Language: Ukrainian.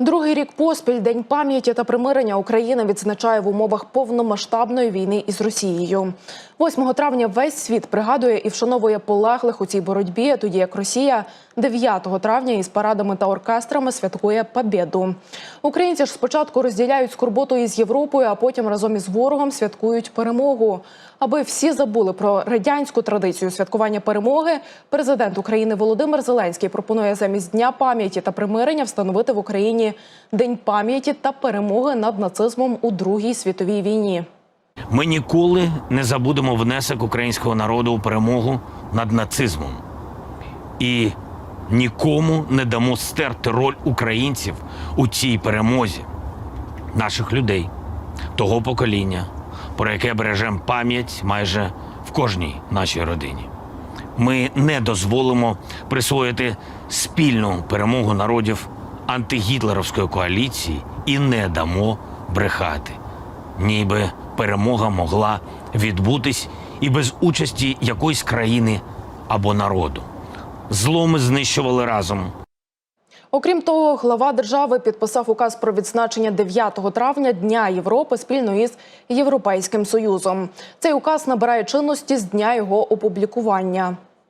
Другий рік поспіль День пам'яті та примирення Україна відзначає в умовах повномасштабної війни із Росією. 8 травня весь світ пригадує і вшановує полеглих у цій боротьбі, тоді як Росія 9 травня із парадами та оркестрами святкує Побєду. Українці ж спочатку розділяють скорботу із Європою, а потім разом із ворогом святкують перемогу. Аби всі забули про радянську традицію святкування перемоги, президент України Володимир Зеленський пропонує замість дня пам'яті та примирення встановити в Україні День пам'яті та перемоги над нацизмом у Другій світовій війні. Ми ніколи не забудемо внесок українського народу у перемогу над нацизмом. І нікому не дамо стерти роль українців у цій перемозі, наших людей, того покоління, про яке бережемо пам'ять майже в кожній нашій родині. Ми не дозволимо присвоїти спільну перемогу народів антигітлерівської коаліції і не дамо брехати ніби перемога могла відбутись і без участі якоїсь країни або народу. Зло ми знищували разом. Окрім того, глава держави підписав указ про відзначення 9 травня Дня Європи спільно із Європейським Союзом. Цей указ набирає чинності з дня його опублікування.